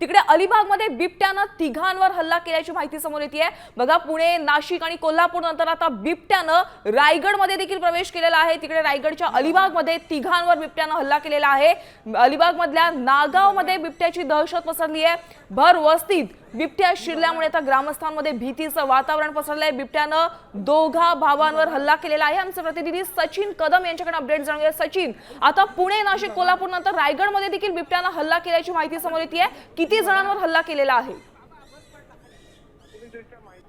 तिकडे अलिबागमध्ये बिबट्यानं तिघांवर हल्ला केल्याची माहिती समोर येते आहे. बघा पुणे नाशिक आणि कोल्हापूर नंतर आता बिबट्यानं रायगडमध्ये देखील प्रवेश केलेला आहे. तिकडे रायगडच्या अलिबागमध्ये तिघांवर बिबट्यानं हल्ला केलेला आहे. अलिबागमधल्या नागावमध्ये बिबट्याची दहशत पसरली आहे. भर वस्तीत बिबट्या शिरल्यामुळे आता ग्रामस्थांमध्ये भीतीचं वातावरण पसरलंय. बिबट्यानं दोघा भावांवर हल्ला केलेला आहे. आमचे प्रतिनिधी सचिन कदम यांच्याकडे अपडेट जाणून घ्या सचिन आता पुणे नाशिक कोल्हापूर नंतर रायगडमध्ये देखील बिबट्यानं हल्ला केल्याची माहिती समोर येते आहे. किती जणांवर हल्ला केलेला आहे?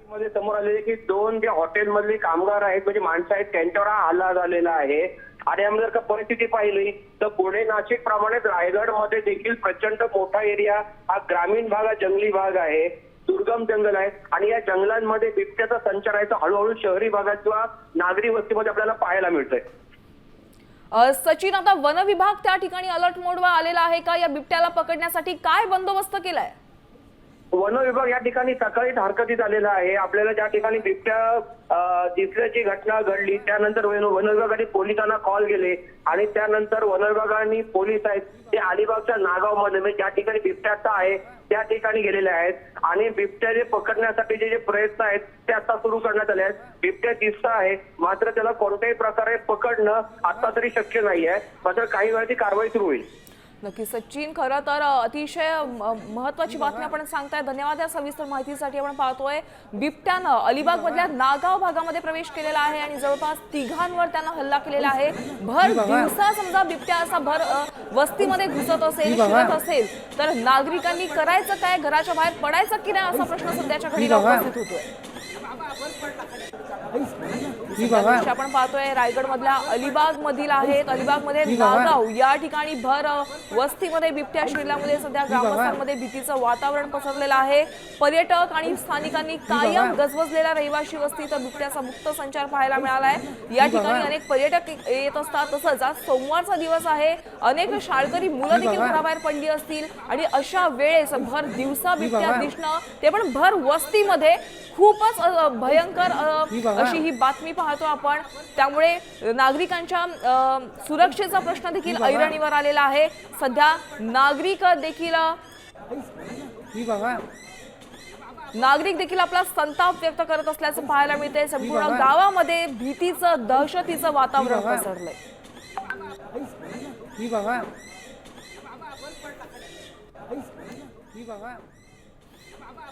मध्ये समोर आलेले की दोन जे हॉटेलमधले कामगार आहेत म्हणजे माणसं आहेत त्यांच्यावर हा हल्ला झालेला आहे. आणि आम्ही जर का परिस्थिती पाहिली तर पुणे नाशिक प्रमाणेच रायगडमध्ये देखील प्रचंड मोठा एरिया हा ग्रामीण भाग हा जंगली भाग आहे. दुर्गम जंगल आहे आणि या जंगलांमध्ये बिबट्याचा संचार आहे तो हळूहळू शहरी भागात किंवा नागरी वस्तीमध्ये आपल्याला पाहायला मिळतोय. सचिन आता वनविभाग त्या ठिकाणी अलर्ट मोडवर आलेला आहे का? या बिबट्याला पकडण्यासाठी काय बंदोबस्त केलाय? वन विभाग या ठिकाणी सकाळीच हरकतीत आलेला आहे. आपल्याला ज्या ठिकाणी बिबट्या दिसल्याची घटना घडली त्यानंतर वन विभागाने पोलिसांना कॉल केले आणि त्यानंतर वन विभागाने पोलीस आहेत ते अलिबागच्या नागावमध्ये म्हणजे ज्या ठिकाणी बिबट्याचा आहे त्या ठिकाणी गेलेले आहेत. आणि बिबट्याचे पकडण्यासाठीचे जे प्रयत्न आहेत ते आता सुरू करण्यात आले आहेत. बिबट्या दिसत आहे मात्र त्याला कोणत्याही प्रकारे पकडणं आता तरी शक्य नाही आहे मात्र काही वेळाची कारवाई सुरू होईल. नक्की सचिन खरं तर अतिशय महत्वाची बातमी आपण सांगताय. धन्यवाद या सविस्तर माहितीसाठी आपण पाहतोय. बिबट्यानं अलिबाग मधल्या नागाव भागामध्ये प्रवेश केलेला आहे आणि जवळपास तिघांवर त्यानं हल्ला केलेला आहे. भर दिवसा समजा बिबट्या असा भर वस्तीमध्ये घुसत असेल शिरत असेल तर नागरिकांनी करायचं काय? घराच्या बाहेर पडायचं की नाही? असा प्रश्न सध्याच्या घडीला उपस्थित होतोय. आपण पाहतोय रायगड मधल्या अलिबाग मधील आहेत अलिबागमध्ये नागाव या ठिकाणी भर वस्तीमध्ये बिबट्या शिरल्यामुळे सध्या ग्रामस्थांमध्ये भीतीचं वातावरण पसरलेलं आहे. पर्यटक आणि स्थानिकांनी कायम गजबजलेल्या रहिवाशी वस्तीत बिबट्याचा मुक्त संचार पाहायला मिळालाय. या ठिकाणी अनेक पर्यटक येत असतात. तसंच आज सोमवारचा दिवस आहे. अनेक शाळकरी मुलं देखील घराबाहेर पडली असतील. आणि अशा वेळेस भर दिवसा बिबट्या दिसणं ते पण भर वस्तीमध्ये खूपच भयंकर अशी ही बातमी पाहतो आपण. त्यामुळे नागरिकांच्या सुरक्षेचा प्रश्न देखील ऐरणीवर आलेला आहे. सध्या नागरिक देखील नागरिक देखील आपला संताप व्यक्त करत असल्याचं पाहायला मिळतंय. संपूर्ण गावामध्ये भीतीचं दहशतीचं वातावरण पसरलंय.